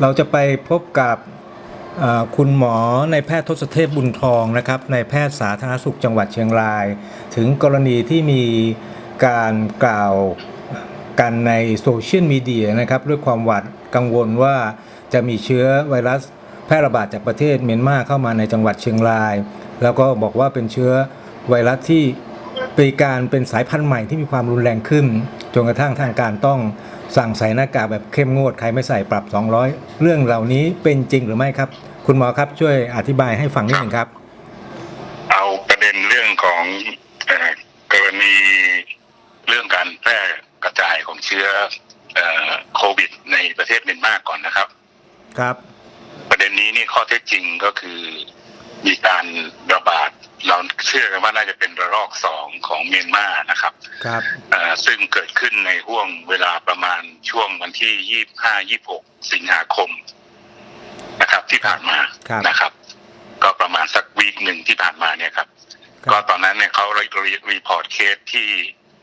เราจะไปพบกับคุณหมอในแพทย์ทศเทพบุญทองนะครับในแพทย์สาธารณสุขจังหวัดเชียงราย ถึงกรณีที่มีการกล่าวกันในโซเชียลมีเดียนะครับด้วยความหวาดกังวลว่าจะมีเชื้อไวรัสแพร่ระบาดจากประเทศเมียนมาเข้ามาในจังหวัดเชียงราย แล้วก็บอกว่าเป็นเชื้อไวรัสที่ปีการเป็นสายพันธุ์ใหม่ที่มีความรุนแรงขึ้นจนกระทั่งทางการต้อง สั่งใส่หน้ากากแบบเข้มงวดใครไม่ใส่ปรับ 200 เรื่องเหล่านี้เป็นจริงหรือไม่ครับ คุณหมอครับช่วยอธิบายให้ฟังนิดหนึ่งครับ เอาประเด็นเรื่องของเอ่อกรณีเรื่องการแพร่กระจายของเชื้อเอ่อโควิด ในประเทศเมียนมาก่อนนะครับ ครับ ประเด็นนี้นี่ข้อเท็จจริงก็คือมีการระบาด เราเชื่อกันว่าน่าจะเป็นระลอกสองของเมียนมานะครับครับเอ่อซึ่งเกิดขึ้นในห่วงเวลาประมาณช่วงวันที่ยี่ห้ายี่หกสิงหาคมนะครับ ที่ผ่านมาครับนะครับ ก็ประมาณสักวีคหนึ่งที่ผ่านมาเนี่ยครับ ก็ตอนนั้นเนี่ยเขารีรีพอร์ตเคสที่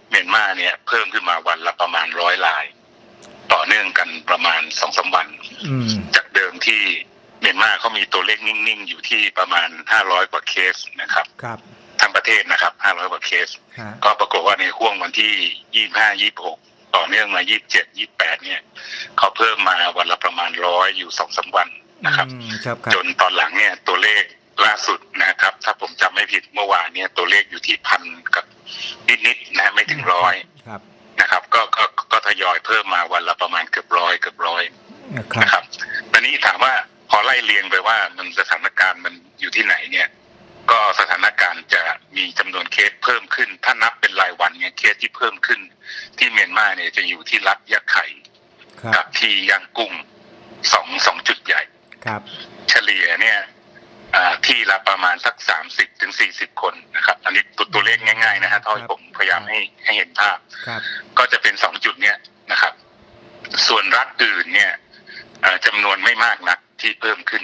เมียนมาเนี่ย เพิ่มขึ้นมาวันละประมาณร้อยราย ต่อเนื่องกันประมาณสองสามวันอืมจากเดิมที่ เมียนมาเขามีตัวเลขนิ่งๆ อยู่ที่ประมาณห้าร้อยกว่าเคสนะครับ ครับ ทั้งประเทศนะครับห้าร้อยกว่าเคส ฮะ ก็ปรากฏว่าในห่วงวันที่ยี่ห้ายี่หกต่อเนื่องมายี่เจ็ดยี่แปดเนี่ยเขาเพิ่มมาวันละประมาณร้อยอยู่สองสามวันนะครับ อืมครับ ครับ จนตอนหลังเนี่ยตัวเลขล่าสุดนะครับ ถ้าผมจำไม่ผิดเมื่อวานเนี่ยตัวเลขอยู่ที่พันกับนิดๆนะไม่ถึงร้อยครับ นะครับก็ก็ก็ทยอยเพิ่มมาวันละประมาณเกือบร้อยเกือบร้อยครับ นะครับตอนนี้ถามว่าพ อไล่เรียงไปว่ามันสถานการณ์มันอยู่ที่ไหนเนี่ย ก็สถานการณ์จะมีจำนวนเคสเพิ่มขึ้น ถ้านับเป็นรายวันเนี่ยเคสที่เพิ่มขึ้น ที่เมียนมาเนี่ยจะอยู่ที่รัฐยะไข่ครับกับที่ย่างกุ้งสองสองจุดใหญ่ครับ เฉลี่ยเนี่ยอ่าที่ละประมาณสักสามสิบถึงสี่สิบคนนะครับ อันนี้ตัวตัวเลขง่ายๆนะฮะเท่าที่ผมพยายามให้ให้เห็นภาพครับก็จะเป็นสองจุดเนี่ยนะครับ ส่วนรัฐอื่นเนี่ยเอ่อจำนวนไม่มากนัก ที่เพิ่มขึ้น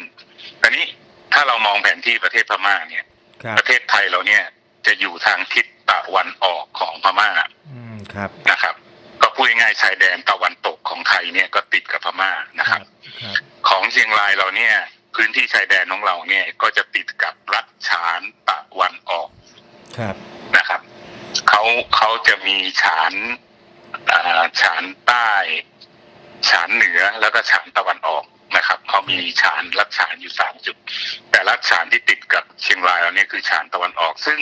อันนี้ถ้าเรามองแผนที่ประเทศพม่าเนี่ยครับประเทศไทยเราเนี่ยจะอยู่ทางทิศตะวันออกของพม่าอืมครับนะครับ ก็พูดง่ายๆชายแดนตะวันตกของไทยเนี่ยก็ติดกับพม่านะครับครับ ของเชียงรายเราเนี่ย พื้นที่ชายแดนของเราเนี่ยก็จะติดกับรัฐฉานตะวันออกครับนะครับเขาเขาจะมีฉานอ่าฉานใต้ ฉานเหนือแล้วก็ฉานตะวันออกนะครับเขา มีฉานรักฉานอยู่สามจุด แต่รักฉานที่ติดกับเชียงรายเราเนี่ยคือฉานตะวันออก ซึ่ง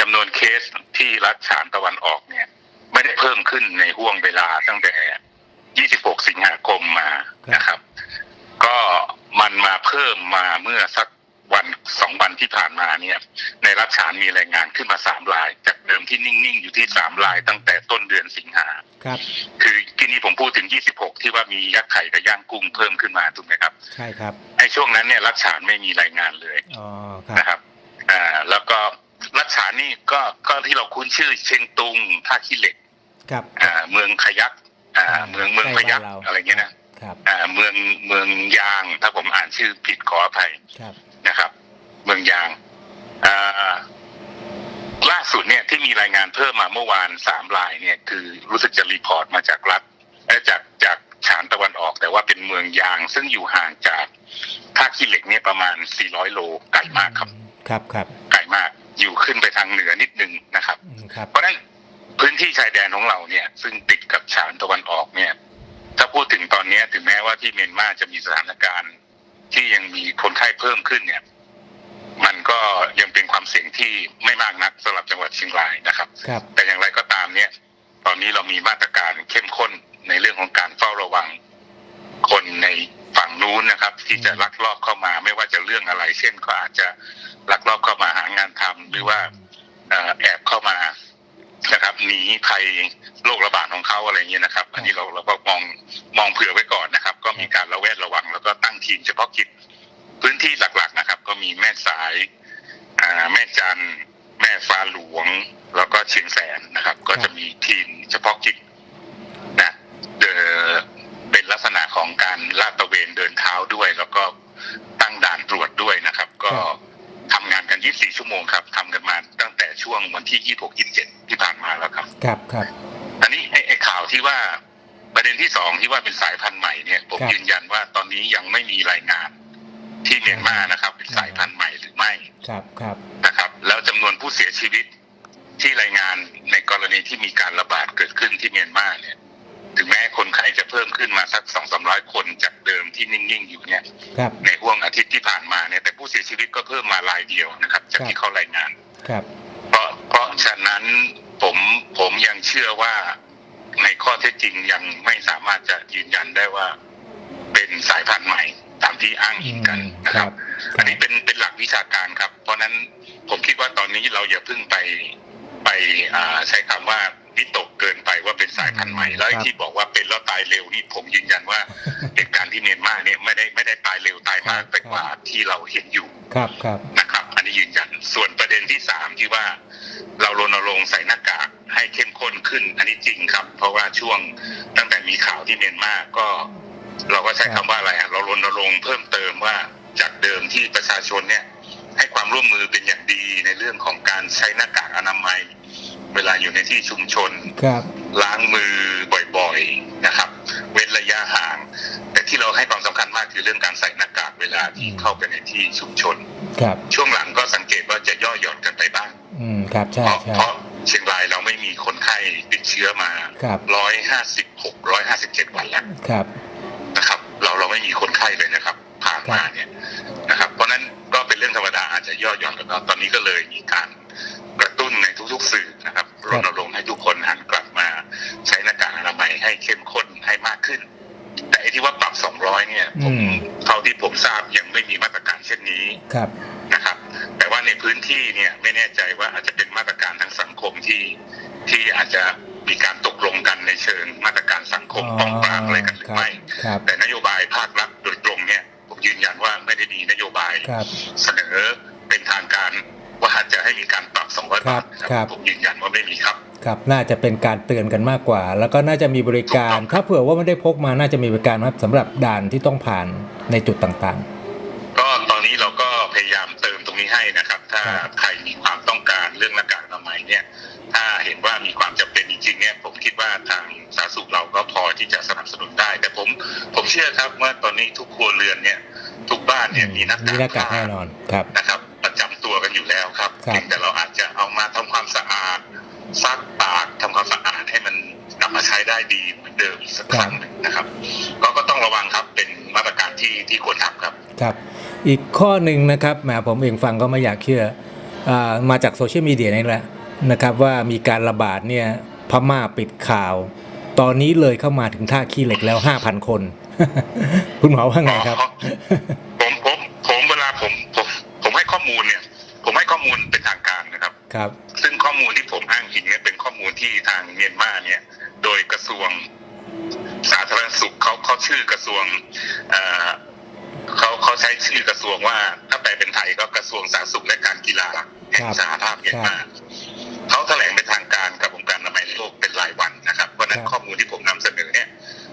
จำนวนเคสที่รักฉานตะวันออกเนี่ย ไม่ได้เพิ่มขึ้นในห่วงเวลาตั้งแต่ 26 สิงหาคมมานะครับ ก็มันมาเพิ่มมาเมื่อสัก วันสองวันที่ผ่านมาเนี่ย ในรัฐฉานมีรายงานขึ้นมาสามราย จากเดิมที่นิ่ง ๆ อยู่ที่สามรายตั้งแต่ต้นเดือนสิงหาครับ คือที่นี้ผมพูดถึง26ที่ว่ามียักษ์ไข่กับย่างกุ้งเพิ่มขึ้นมาถูกไหมครับ ใช่ครับ ไอ้ช่วงนั้นเนี่ยรัฐฉานไม่มีรายงานเลยอ๋อครับนะครับอ่าแล้วก็รัฐฉานนี่ก็ก็ที่เราคุ้นชื่อเชียงตุงท่าขี้เหล็กครับ อ่าเมืองขยักอ่าเมืองเมืองพยักใกล้บ้านเรา อะไรเงี้ยนะ ครับอ่าเมืองเมืองยาง ถ้าผมอ่านชื่อผิดขออภัยครับนะครับ เมืองยางอ่าล่าสุดเนี่ยที่มีรายงานเพิ่มมาเมื่อวานสามรายเนี่ย คือรู้สึกจะรีพอร์ตมาจากรัฐเอ่อจากจากฉานตะวันออก แต่ว่าเป็นเมืองยาง ซึ่งอยู่ห่างจากท่าขี้เหล็กเนี่ยประมาณ 400 โลไกลมากครับ ครับครับไกลมากอยู่ขึ้นไปทางเหนือนิดนึงนะครับอืมครับ เพราะฉะนั้นพื้นที่ชายแดนของเราเนี่ย ซึ่งติดกับฉานตะวันออกเนี่ย ถ้าพูดถึงตอนเนี้ยถึงแม้ว่าที่เมียนมาจะมีสถานการณ์ ที่ยังมีคนไข้เพิ่มขึ้นเนี่ย มันก็ยังเป็นความเสี่ยงที่ไม่มากนักสำหรับจังหวัดเชียงรายนะครับครับแต่อย่างไรก็ตามเนี่ย ตอนนี้เรามีมาตรการเข้มข้นในเรื่องของการเฝ้าระวัง คนในฝั่งนู้นนะครับ ที่จะลักลอบเข้ามา ไม่ว่าจะเรื่องอะไร เช่นก็อาจจะลักลอบเข้ามาหางานทำหรือว่าเอ่อแอบเข้ามา นะครับหนีภัยโรคระบาดของเขาอะไรเงี้ยนะครับ อันนี้เราเราก็มองมองเผื่อไว้ก่อนนะครับ ก็มีการระแวดระวัง แล้วก็ตั้งทีมเฉพาะกิจพื้นที่หลักๆนะครับ ก็มีแม่สายอ่าแม่จันทร์แม่ฟ้าหลวง แล้วก็เชียงแสนนะครับ ก็จะมีทีมเฉพาะกิจนะเดอเป็นลักษณะของการลาดตระเวนเดินเท้าด้วย แล้วก็ตั้งด่านตรวจด้วยนะครับ ก็ทำงานกัน 24 ชั่วโมงครับทำกันมาตั้งแต่ ช่วงวันที่26 27ที่ผ่านมาแล้วครับ ครับครับอันนี้ไอ้ไอ้ข่าวที่ว่าประเด็นที่สองที่ว่าเป็นสายพันธุ์ใหม่เนี่ยผมครับยืนยันว่าตอนอนนี้ยังไม่มีรายงานที่เมียนมานะครับ เป็นสายพันธุ์ใหม่หรือไม่ครับครับนะครับ แล้วจำนวนผู้เสียชีวิตที่รายงานในกรณีที่มีการระบาดเกิดขึ้นที่เมียนมาเนี่ย ถึงแม้คนไข้จะเพิ่มขึ้นมาสักสองสามร้อยคนจากเดิมที่นิ่งๆอยู่เนี่ยครับในห่วงอาทิตย์ที่ผ่านมาเนี่ยแต่ผู้เสียชีวิตก็เพิ่มมารายเดียวนะครับจากที่เขารายงานครับ ฉะนั้นผมผมยังเชื่อว่าในข้อเท็จจริงยังไม่สามารถจะยืนยันได้ว่า เป็นสายพันธุ์ใหม่ตามที่อ้างอิงกันอืมนะคครัรับบอันนี้เป็นเป็นหลักวิชาการครับ เพราะฉะนั้นผมคิดว่าตอนนี้เราอย่าเพิ่งไปไปอ่าใช้คำว่าวิตกเกินไปว่าเป็นสายพันธุ์ใหม่แล้วไอ้ที่บอกว่าเป็นแล้วตายเร็วนี่ผมยืนยันว่าเหตุการณ์ที่เมียนมาเนี่ยไม่ได้ไม่ได้ตายเร็วตายมากไปกว่าที่เราเห็นอยู่ครับครับนะครับ อันนี้ยืนยัน ส่วนประเด็นที่สามที่ว่าเรารณรงค์ใส่หน้ากากให้เข้มข้นขึ้น อันนี้จริงครับ เพราะว่าช่วงตั้งแต่มีข่าวที่เมียนมาก็ เราก็ใช้คำว่าอะไรอะเรารณรงค์เพิ่มเติมว่าจากเดิมที่ประชาชนเนี่ย ให้ความร่วมมือเป็นอย่างดีในเรื่องของการใช้หน้ากากอนามัย เวลาอยู่ในที่ชุมชนครับล้างมือบ่อยๆนะครับ เว้นระยะห่าง แต่ที่เราให้ความสำคัญมากคือเรื่องการใส่หน้ากาก เวลาที่เข้าไปในที่ชุมชน ครับ ช่วงหลังก็สังเกตว่าจะย่อหย่อนกันไปบ้าง อืม ครับ ใช่เพราะใช่ เพราะเชียงรายเราไม่มีคนไข้ติดเชื้อมาครับ ร้อยห้าสิบหกร้อยห้าสิบเจ็ดวันแล้วครับ นะครับ เราเราไม่มีคนไข้เลยนะครับผ่านมาเนี่ยนะครับ เพราะฉะนั้นก็เป็นเรื่องธรรมดาอาจจะย่อหย่อนแล้วก็ตอนนี้ก็เลยมีการกระตุ้นในทุกๆสื่อนะครับรณรงค์ให้ทุกคนหันกลับมา ใช้หน้ากากอนามัยให้เข้มข้นให้มากขึ้น แต่ไอ้ที่ว่าปรับ200เนี่ย ผมอืม เท่าที่ ผมทราบยังไม่มีมาตรการเช่นนี้ครับนะครับ แต่ว่าในพื้นที่เนี่ยไม่แน่ใจว่าอาจจะเป็นมาตรการทางสังคมที่ที่อาจจะมีการตกลงกันในเชิงมาตรการสังคมป้องปรามอะไรกันหรือไม่ครับแต่นโยบายภาครัฐโดยตรงเนี่ยผมยืนยันว่าไม่ได้มีนโยบายครับเสนอเป็นทางการ ว่าจะให้มีการปรับ200บาทครับครับผมยืนยันว่าไม่มีครับครับน่าจะเป็นการเตือนกันมากกว่า แล้วก็น่าจะมีบริการถูกต้องถ้าเผื่อว่าไม่ได้พกมาน่าจะมีบริการครับสำหรับด่านที่ต้องผ่านในจุดต่างก็ตอนนี้เราก็พยายามเติมตรงนี้ให้นะครับ ถ้าครับใครมีความต้องการเรื่องหน้ากากอนามัยเนี่ย ถ้าเห็นว่ามีความจำเป็นจริงๆเนี่ยผมคิดว่าทางสาธารณสุขเราก็พอที่จะสนับสนุนได้ แต่ผมผมเชื่อครับว่าตอนนี้ทุกครัวเรือนเนี่ย ทุกบ้านๆเนี่ยมีหน้ามีกากหน้ากากแน่นอนครับนะครับ ครับครับเพียงแต่เราอาจจะเอามาทำความสะอาดซักปากทำความสะอาดให้มันกลับมาใช้ได้ดีเหมือนเดิมอีกสักครั้งหนึ่งนะครับ ก็ก็ต้องระวังครับเป็นมาตรการที่ที่ควรทำครับครับ อีกข้อหนึ่งนะครับแหมผมเองฟังก็ไม่อยากเชื่ออามาจากโซเชียลมีเดียนี่แหละนะครับ ว่ามีการระบาดเนี่ยพม่าปิดข่าว ตอนนี้เลยเข้ามาถึงท่าขี้เหล็กแล้ว5,000คน คุณหมอว่าไงครับอ๋อผมผมผมเวลาผมผมผมให้ข้อมูลเนี่ยผมให้ ข้อมูลเป็นทางการนะครับ ครับ ซึ่งข้อมูลที่ผมอ้างอิงเนี่ยเป็นข้อมูลที่ทางเมียนมาเนี่ย โดยกระทรวงสาธารณสุขเขาเขาชื่อกระทรวงเอ่อเขาเขาใช้ชื่อกระทรวงว่า ถ้าแปลเป็นไทยก็กระทรวงสาธารณสุขและการกีฬาแห่งสหภาพเมียนมาเขาแถลงเป็นทางการกับองค์การอนามัยโลกเป็นรายวันนะครับเพราะฉะนั้นครับข้อมูลที่ผมนำเสนอเนี่ย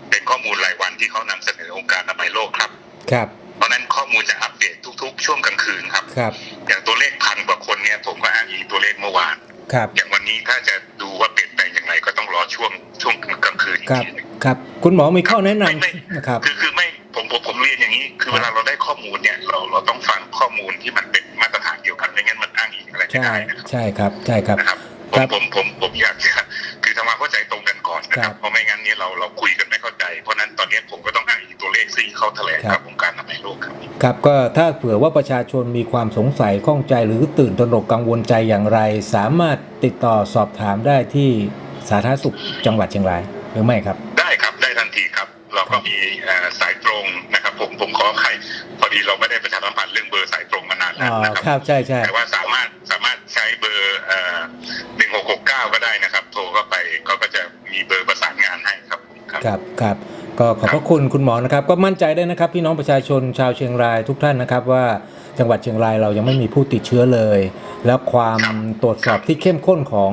เป็นข้อมูลรายวันที่เขานำเสนอองค์การอนามัยโลกครับ ครับ เพราะฉะนั้นข้อมูลจะอัปเดต ทุกๆ ช่วงกลางคืนครับ ครับ อย่างตัวเลขพันกว่าคนเนี่ยผมก็อ้างอิงตัวเลขเมื่อวาน ครับ อย่างวันนี้ถ้าจะดูว่าเปลี่ยนแปลงอย่างไรก็ต้องรอช่วงช่วงกลางคืนอีกครับ ทีหนึงครับ คุณหมอมีข้อแนะไม่ไม่นำนะครับ คือคือไม่ผมผมผมเรียนอย่างนี้ คือครับเวลาเราได้ข้อมูลเนี่ยเราเราต้องฟังข้อมูลที่มันเป็นมาตรฐานเดียวกันไม่งั้นมันอ้างอิงอะไรไม่ใช่ ได้นะครับ ใช่ครับ ใช่ครับ นะครับผครัมบผมผมผมอยากจะคือทำความเข้าใจตรงกันก่อนนะคครัรับบ เพราะไม่งั้นเนี่ยเราเราคุยกันไม่เข้าใจ เพราะฉะนั้นตอนนี้ผมก็ต้อง ขที่เขาแถลงครักับบองค์การอนามัยโลกครับครับก็ถ้าเผื่อว่าประชาชนมีความสงสัยข้องใจหรือตื่นตระหนกกังวลใจอย่างไร สามารถติดต่อสอบถามได้ที่สาธารณสุขจังหวัดเชียงรายหรือไม่ครับ ได้ครับได้ทันทีครับ เราก็มีเอ่อสายตรงนะครับผมผมขอใครพอดีเราไม่ได้ประชาสัมพันธ์เรื่องเบอร์สายตรงมานานอ๋แล้วอนะครับครับใช่ใช่แต่ว่าสามารถสามารถใช้เบอร์หนึ่งหกหกเก้าก็ได้นะครับ โทรเข้าไปเขาก็จะมีเบอร์ประสานงานให้ครับผมครับครับครับ ก็ขอบพระคุณคุณหมอนะครับ ก็มั่นใจได้นะครับ พี่น้องประชาชนชาวเชียงรายทุกท่านนะครับ ว่าจังหวัดเชียงรายเรายังไม่มีผู้ติดเชื้อเลย แล้วความครับตรวจสอบที่เข้มข้นของ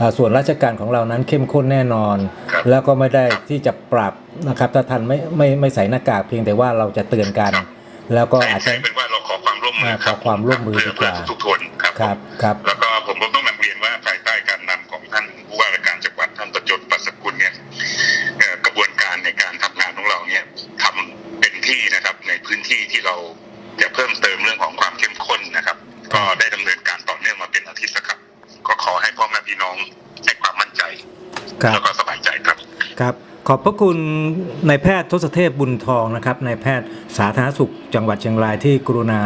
อ่าส่วนราชการของเรานั้นเข้มข้นแน่นอนครับแล้วก็ไม่ได้ครับที่จะปรับนะครับถ้าท่านไม่ไม่ไม่ใส่หน้ากากเพียงแต่ว่าเราจะเตือนกันครับแล้วก็ใช่อาจจะใช่เป็นว่าเราขอความร่วมมืออ่าครับขอความร่วมมือเพื่ดีกว่าเพื่อทุกๆคนครับครับผมครับแล้วก็ผมผมต้องนำเรียนว่าภายใต้การนำของท่านผู้ว่าราชการจังหวัดท่านประจ นปัสสกุลเนี่ยเอ่อกระบวนการในการทำงานของเราเนี่ยทำเป็นที่นะที่ที่เราจะเพิ่มเติมเรื่องของความเข้มข้นนะครับ ก็ได้ดำเนินการต่อเนื่องมาเป็นอาทิตย์แล้วครับ ก็ขอให้พ่อแม่พี่น้องให้ความมั่นใจครับแล้วก็สบายใจครับครับ ขอบพระคุณนายแพทย์ทศเทพบุญทองนะครับนายแพทย์สาธารณสุข จังหวัดเชียงรายที่กรุณา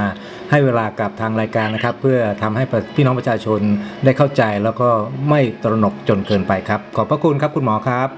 ให้เวลากับทางรายการนะครับ เพื่อทำให้พี่น้องประชาชนได้เข้าใจแล้วก็ไม่ตระหนกจนเกินไปครับ ขอบพระคุณครับคุณหมอครับ